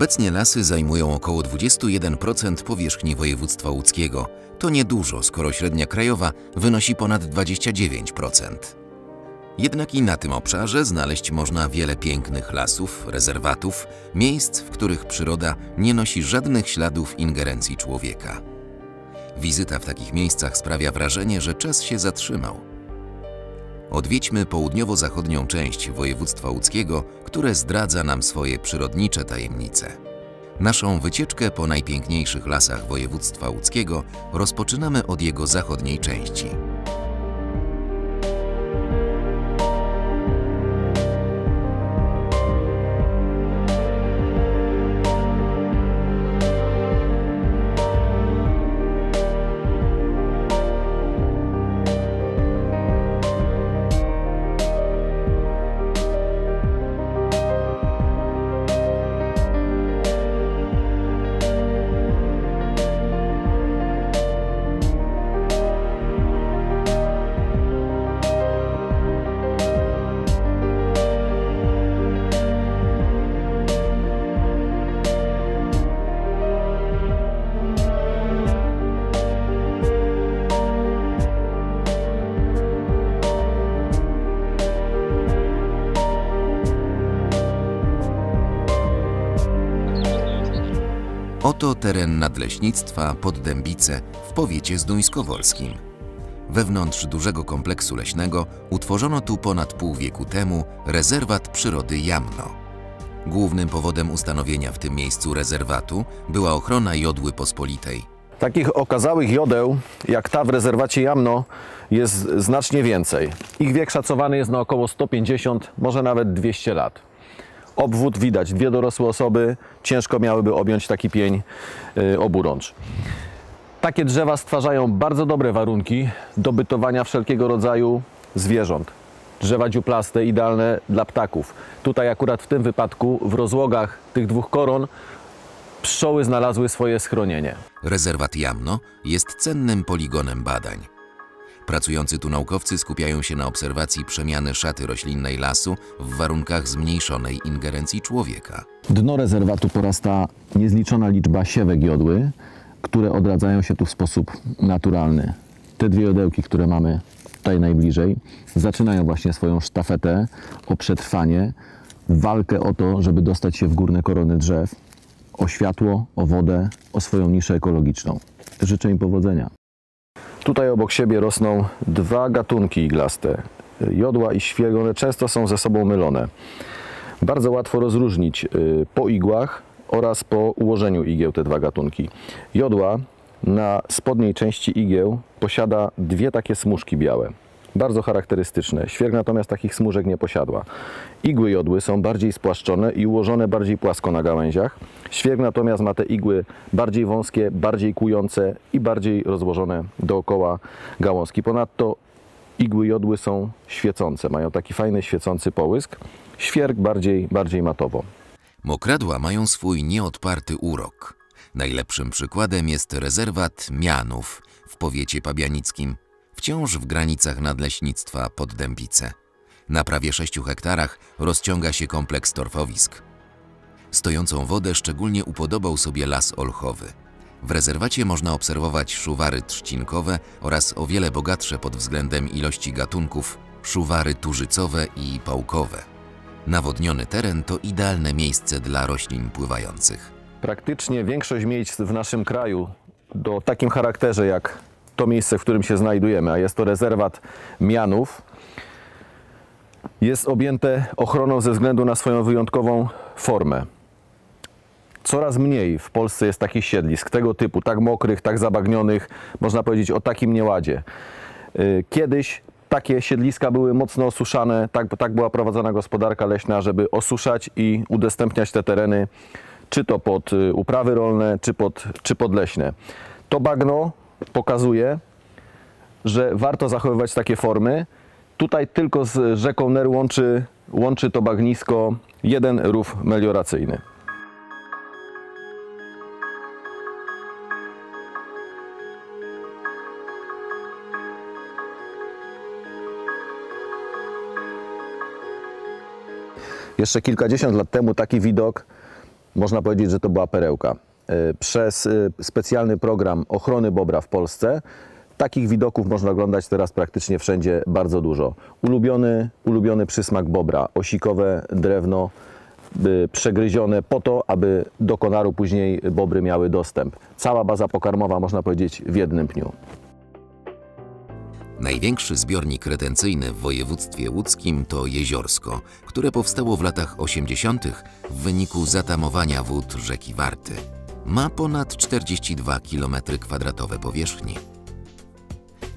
Obecnie lasy zajmują około 21% powierzchni województwa łódzkiego. To niedużo, skoro średnia krajowa wynosi ponad 29%. Jednak i na tym obszarze znaleźć można wiele pięknych lasów, rezerwatów, miejsc, w których przyroda nie nosi żadnych śladów ingerencji człowieka. Wizyta w takich miejscach sprawia wrażenie, że czas się zatrzymał. Odwiedźmy południowo-zachodnią część województwa łódzkiego, które zdradza nam swoje przyrodnicze tajemnice. Naszą wycieczkę po najpiękniejszych lasach województwa łódzkiego rozpoczynamy od jego zachodniej części. Teren nadleśnictwa Poddębice w powiecie zduńskowolskim. Wewnątrz dużego kompleksu leśnego utworzono tu ponad pół wieku temu rezerwat przyrody Jamno. Głównym powodem ustanowienia w tym miejscu rezerwatu była ochrona jodły pospolitej. Takich okazałych jodeł, jak ta w rezerwacie Jamno, jest znacznie więcej. Ich wiek szacowany jest na około 150, może nawet 200 lat. Obwód widać, dwie dorosłe osoby ciężko miałyby objąć taki pień y, oburącz. Takie drzewa stwarzają bardzo dobre warunki do bytowania wszelkiego rodzaju zwierząt. Drzewa dziuplaste idealne dla ptaków. Tutaj akurat w tym wypadku w rozłogach tych dwóch koron pszczoły znalazły swoje schronienie. Rezerwat Jamno jest cennym poligonem badań. Pracujący tu naukowcy skupiają się na obserwacji przemiany szaty roślinnej lasu w warunkach zmniejszonej ingerencji człowieka. Dno rezerwatu porasta niezliczona liczba siewek jodły, które odradzają się tu w sposób naturalny. Te dwie jodełki, które mamy tutaj najbliżej, zaczynają właśnie swoją sztafetę o przetrwanie, walkę o to, żeby dostać się w górne korony drzew, o światło, o wodę, o swoją niszę ekologiczną. Życzę im powodzenia. Tutaj obok siebie rosną dwa gatunki iglaste. Jodła i świerk, one często są ze sobą mylone. Bardzo łatwo rozróżnić y, po igłach oraz po ułożeniu igieł te dwa gatunki. Jodła na spodniej części igieł posiada dwie takie smużki białe. Bardzo charakterystyczne. Świerk natomiast takich smużek nie posiadła. Igły jodły są bardziej spłaszczone i ułożone bardziej płasko na gałęziach. Świerk natomiast ma te igły bardziej wąskie, bardziej kłujące i bardziej rozłożone dookoła gałązki. Ponadto igły jodły są świecące, mają taki fajny świecący połysk. Świerk bardziej, bardziej matowo. Mokradła mają swój nieodparty urok. Najlepszym przykładem jest rezerwat Mianów w powiecie pabianickim, wciąż w granicach nadleśnictwa Poddębice. Na prawie 6 hektarach rozciąga się kompleks torfowisk. Stojącą wodę szczególnie upodobał sobie las olchowy. W rezerwacie można obserwować szuwary trzcinkowe oraz o wiele bogatsze pod względem ilości gatunków szuwary turzycowe i pałkowe. Nawodniony teren to idealne miejsce dla roślin pływających. Praktycznie większość miejsc w naszym kraju do takim charakterze jak to miejsce, w którym się znajdujemy, a jest to rezerwat Mianów, jest objęte ochroną ze względu na swoją wyjątkową formę. Coraz mniej w Polsce jest takich siedlisk tego typu, tak mokrych, tak zabagnionych, można powiedzieć o takim nieładzie. Y, Kiedyś takie siedliska były mocno osuszane, tak, tak była prowadzona gospodarka leśna, żeby osuszać i udostępniać te tereny, czy to pod y, uprawy rolne, czy pod, czy pod leśne. To bagno pokazuje, że warto zachowywać takie formy. Tutaj tylko z rzeką Ner łączy, łączy to bagnisko jeden rów melioracyjny. Jeszcze kilkadziesiąt lat temu taki widok można powiedzieć, że to była perełka. E, Przez e, specjalny program ochrony bobra w Polsce takich widoków można oglądać teraz praktycznie wszędzie bardzo dużo. Ulubiony, ulubiony przysmak bobra, osikowe drewno przegryzione po to, aby do konaru później bobry miały dostęp. Cała baza pokarmowa można powiedzieć w jednym pniu. Największy zbiornik retencyjny w województwie łódzkim to Jeziorsko, które powstało w latach 80. w wyniku zatamowania wód rzeki Warty. Ma ponad 42 km2 powierzchni.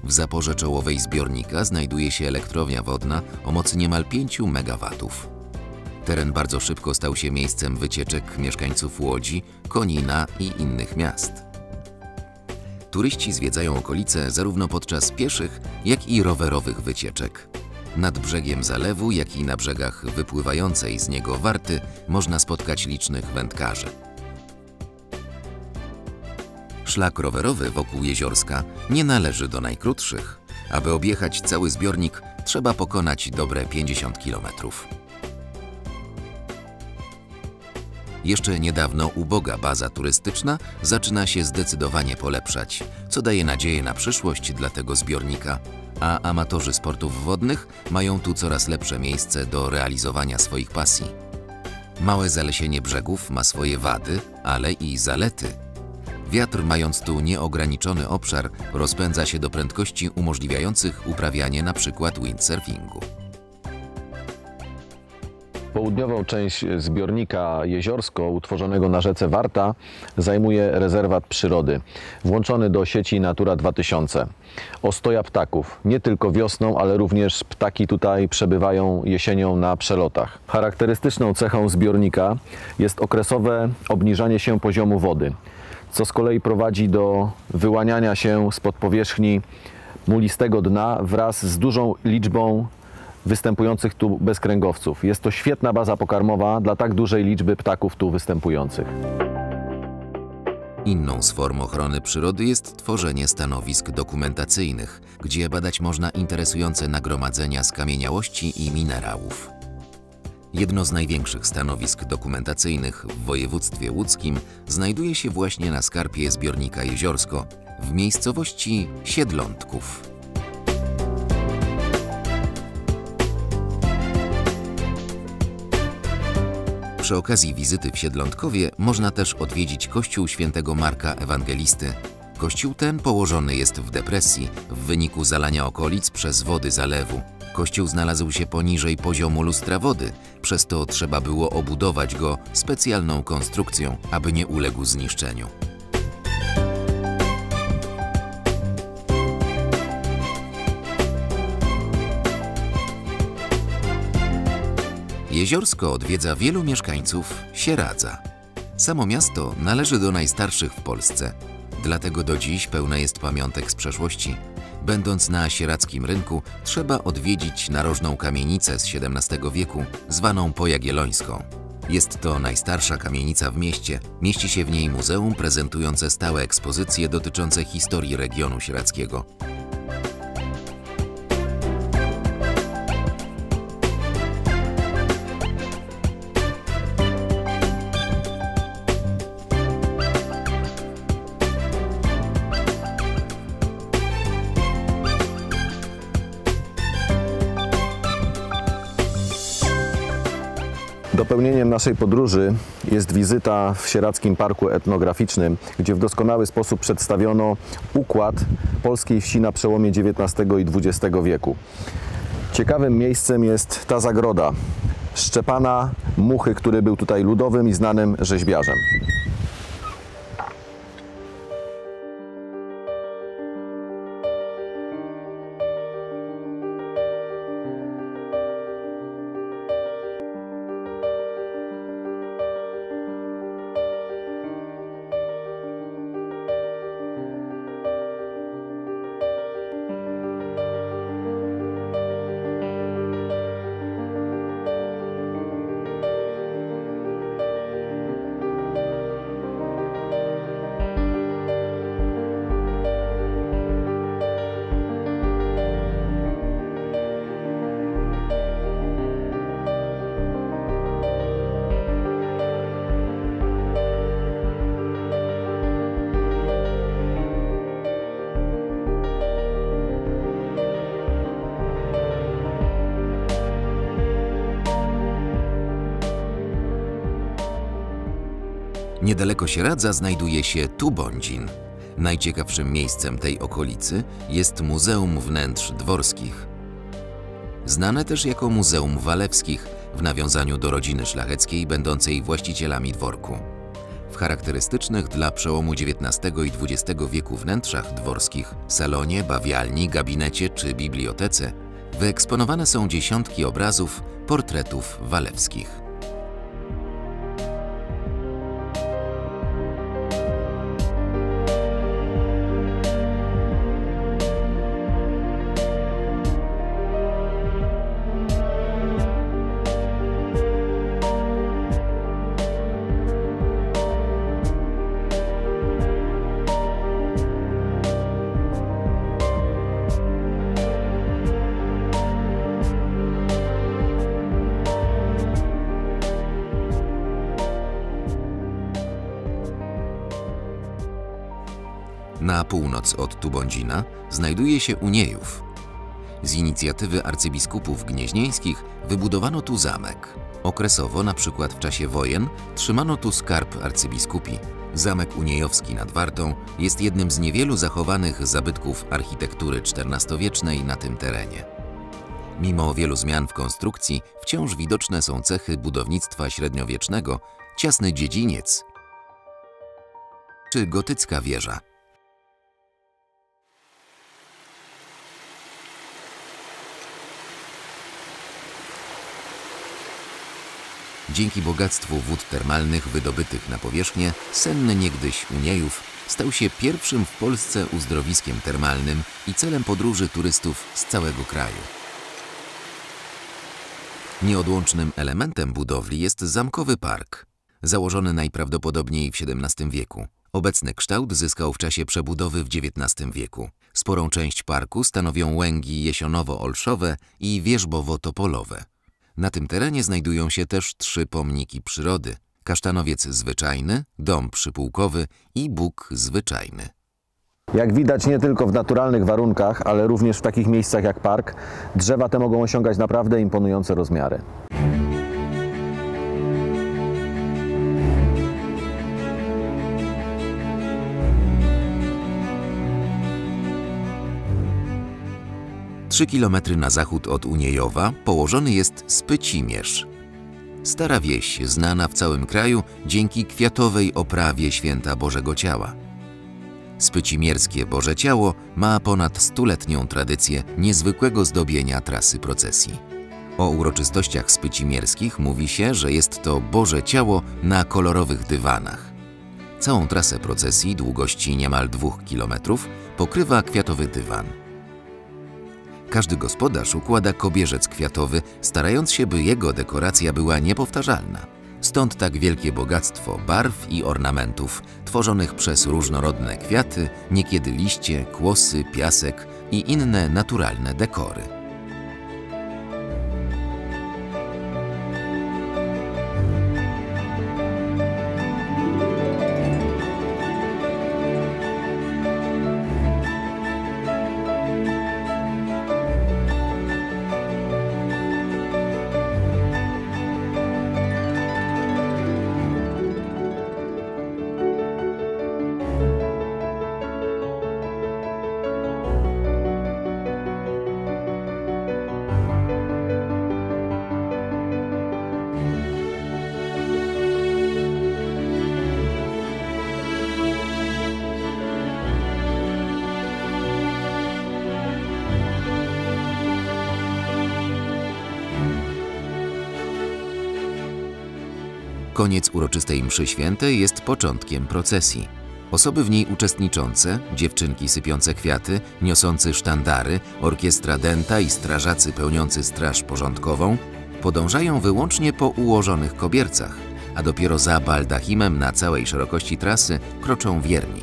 W zaporze czołowej zbiornika znajduje się elektrownia wodna o mocy niemal 5 MW. Teren bardzo szybko stał się miejscem wycieczek mieszkańców Łodzi, Konina i innych miast. Turyści zwiedzają okolice zarówno podczas pieszych, jak i rowerowych wycieczek. Nad brzegiem zalewu, jak i na brzegach wypływającej z niego warty można spotkać licznych wędkarzy. Szlak rowerowy wokół jeziorska nie należy do najkrótszych. Aby objechać cały zbiornik, trzeba pokonać dobre 50 kilometrów. Jeszcze niedawno uboga baza turystyczna zaczyna się zdecydowanie polepszać, co daje nadzieję na przyszłość dla tego zbiornika, a amatorzy sportów wodnych mają tu coraz lepsze miejsce do realizowania swoich pasji. Małe zalesienie brzegów ma swoje wady, ale i zalety. Wiatr, mając tu nieograniczony obszar, rozpędza się do prędkości umożliwiających uprawianie np. windsurfingu. Południową część zbiornika Jeziorsko, utworzonego na rzece Warta, zajmuje rezerwat przyrody, włączony do sieci Natura 2000. Ostoja ptaków. Nie tylko wiosną, ale również ptaki tutaj przebywają jesienią na przelotach. Charakterystyczną cechą zbiornika jest okresowe obniżanie się poziomu wody, co z kolei prowadzi do wyłaniania się spod powierzchni mulistego dna wraz z dużą liczbą występujących tu bezkręgowców. Jest to świetna baza pokarmowa dla tak dużej liczby ptaków tu występujących. Inną z form ochrony przyrody jest tworzenie stanowisk dokumentacyjnych, gdzie badać można interesujące nagromadzenia skamieniałości i minerałów. Jedno z największych stanowisk dokumentacyjnych w województwie łódzkim znajduje się właśnie na skarpie zbiornika Jeziorsko w miejscowości Siedlątków. Przy okazji wizyty w Siedlątkowie można też odwiedzić kościół świętego Marka Ewangelisty. Kościół ten położony jest w depresji w wyniku zalania okolic przez wody zalewu. Kościół znalazł się poniżej poziomu lustra wody, przez to trzeba było obudować go specjalną konstrukcją, aby nie uległ zniszczeniu. Jeziorsko odwiedza wielu mieszkańców Sieradza. Samo miasto należy do najstarszych w Polsce, dlatego do dziś pełne jest pamiątek z przeszłości. Będąc na sieradzkim rynku, trzeba odwiedzić narożną kamienicę z XVII wieku, zwaną Pojagiellońską. Jest to najstarsza kamienica w mieście. Mieści się w niej muzeum prezentujące stałe ekspozycje dotyczące historii regionu sieradzkiego. Dopełnieniem naszej podróży jest wizyta w Sieradzkim Parku Etnograficznym, gdzie w doskonały sposób przedstawiono układ polskiej wsi na przełomie XIX i XX wieku. Ciekawym miejscem jest ta zagroda Szczepana Muchy, który był tutaj ludowym i znanym rzeźbiarzem. Niedaleko Sieradza znajduje się Tubądzin. Najciekawszym miejscem tej okolicy jest Muzeum Wnętrz Dworskich. Znane też jako Muzeum Walewskich, w nawiązaniu do rodziny szlacheckiej będącej właścicielami dworku. W charakterystycznych dla przełomu XIX i XX wieku wnętrzach dworskich, salonie, bawialni, gabinecie czy bibliotece wyeksponowane są dziesiątki obrazów, portretów walewskich. Na północ od Tubądzina znajduje się Uniejów. Z inicjatywy arcybiskupów gnieźnieńskich wybudowano tu zamek. Okresowo, na przykład w czasie wojen, trzymano tu skarb arcybiskupi. Zamek Uniejowski nad Wartą jest jednym z niewielu zachowanych zabytków architektury XIV-wiecznej na tym terenie. Mimo wielu zmian w konstrukcji, wciąż widoczne są cechy budownictwa średniowiecznego, ciasny dziedziniec czy gotycka wieża. Dzięki bogactwu wód termalnych wydobytych na powierzchnię, senny niegdyś Uniejów stał się pierwszym w Polsce uzdrowiskiem termalnym i celem podróży turystów z całego kraju. Nieodłącznym elementem budowli jest zamkowy park, założony najprawdopodobniej w XVII wieku. Obecny kształt zyskał w czasie przebudowy w XIX wieku. Sporą część parku stanowią łęgi jesionowo-olszowe i wierzbowo-topolowe. Na tym terenie znajdują się też trzy pomniki przyrody. Kasztanowiec zwyczajny, dom przypułkowy i Bóg zwyczajny. Jak widać nie tylko w naturalnych warunkach, ale również w takich miejscach jak park, drzewa te mogą osiągać naprawdę imponujące rozmiary. 3 km na zachód od Uniejowa położony jest Spycimierz. Stara wieś znana w całym kraju dzięki kwiatowej oprawie święta Bożego Ciała. Spycimierskie Boże Ciało ma ponad stuletnią tradycję niezwykłego zdobienia trasy procesji. O uroczystościach spycimierskich mówi się, że jest to Boże Ciało na kolorowych dywanach. Całą trasę procesji długości niemal dwóch kilometrów pokrywa kwiatowy dywan – każdy gospodarz układa kobierzec kwiatowy, starając się, by jego dekoracja była niepowtarzalna. Stąd tak wielkie bogactwo barw i ornamentów, tworzonych przez różnorodne kwiaty, niekiedy liście, kłosy, piasek i inne naturalne dekory. Koniec uroczystej mszy świętej jest początkiem procesji. Osoby w niej uczestniczące, dziewczynki sypiące kwiaty, niosący sztandary, orkiestra denta i strażacy pełniący straż porządkową, podążają wyłącznie po ułożonych kobiercach, a dopiero za baldachimem na całej szerokości trasy kroczą wierni.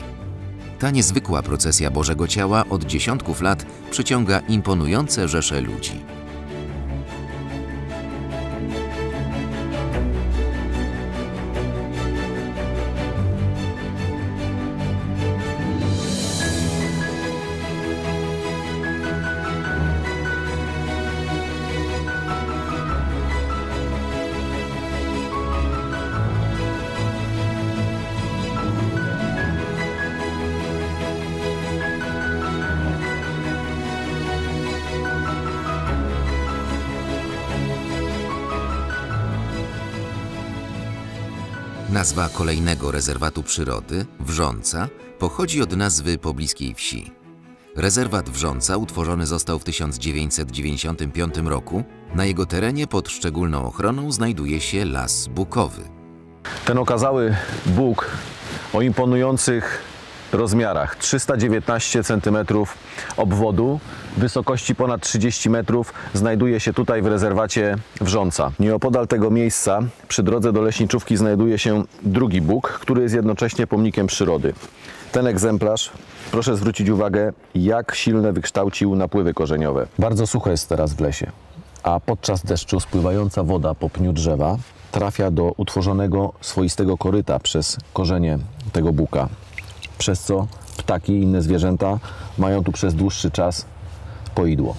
Ta niezwykła procesja Bożego Ciała od dziesiątków lat przyciąga imponujące rzesze ludzi. Nazwa kolejnego rezerwatu przyrody, Wrząca, pochodzi od nazwy pobliskiej wsi. Rezerwat Wrząca utworzony został w 1995 roku. Na jego terenie pod szczególną ochroną znajduje się las bukowy. Ten okazały Bóg o imponujących rozmiarach 319 cm obwodu, wysokości ponad 30 metrów znajduje się tutaj w rezerwacie Wrząca. Nieopodal tego miejsca przy drodze do leśniczówki znajduje się drugi Bóg, który jest jednocześnie pomnikiem przyrody. Ten egzemplarz, proszę zwrócić uwagę, jak silne wykształcił napływy korzeniowe. Bardzo sucho jest teraz w lesie, a podczas deszczu spływająca woda po pniu drzewa trafia do utworzonego swoistego koryta przez korzenie tego buka, przez co ptaki i inne zwierzęta mają tu przez dłuższy czas poidło.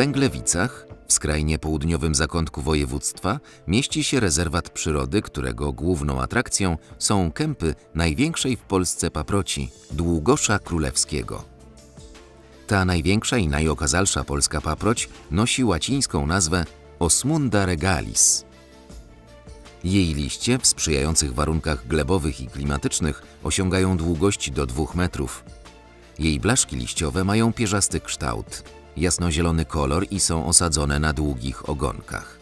Węglewicach, w skrajnie południowym zakątku województwa, mieści się rezerwat przyrody, którego główną atrakcją są kępy największej w Polsce paproci Długosza Królewskiego. Ta największa i najokazalsza polska paproć nosi łacińską nazwę Osmunda regalis. Jej liście w sprzyjających warunkach glebowych i klimatycznych osiągają długość do 2 metrów. Jej blaszki liściowe mają pierzasty kształt, jasnozielony kolor i są osadzone na długich ogonkach.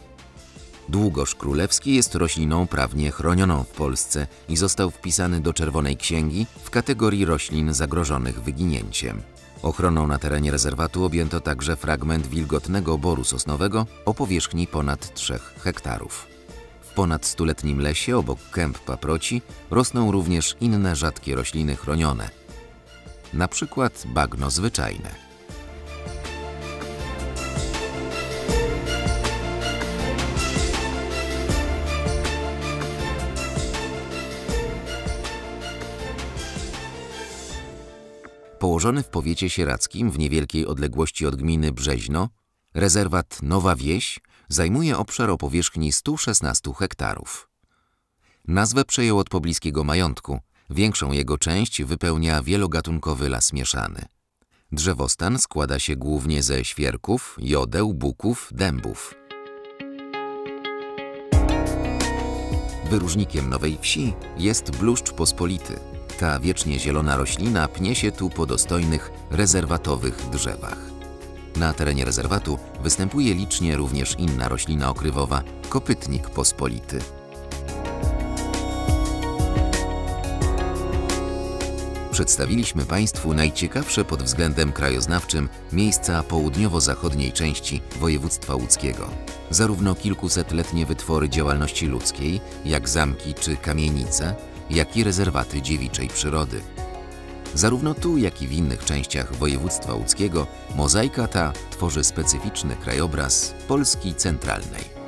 Długosz królewski jest rośliną prawnie chronioną w Polsce i został wpisany do Czerwonej Księgi w kategorii roślin zagrożonych wyginięciem. Ochroną na terenie rezerwatu objęto także fragment wilgotnego boru sosnowego o powierzchni ponad 3 hektarów. W ponad stuletnim lesie obok kęp paproci rosną również inne rzadkie rośliny chronione, na przykład bagno zwyczajne. Położony w powiecie sieradzkim w niewielkiej odległości od gminy Brzeźno, rezerwat Nowa Wieś zajmuje obszar o powierzchni 116 hektarów. Nazwę przejął od pobliskiego majątku. Większą jego część wypełnia wielogatunkowy las mieszany. Drzewostan składa się głównie ze świerków, jodeł, buków, dębów. Wyróżnikiem Nowej Wsi jest bluszcz pospolity. Ta wiecznie zielona roślina pnie się tu po dostojnych, rezerwatowych drzewach. Na terenie rezerwatu występuje licznie również inna roślina okrywowa – kopytnik pospolity. Przedstawiliśmy Państwu najciekawsze pod względem krajoznawczym miejsca południowo-zachodniej części województwa łódzkiego. Zarówno kilkusetletnie wytwory działalności ludzkiej, jak zamki czy kamienice, jak i rezerwaty dziewiczej przyrody. Zarówno tu, jak i w innych częściach województwa łódzkiego mozaika ta tworzy specyficzny krajobraz Polski centralnej.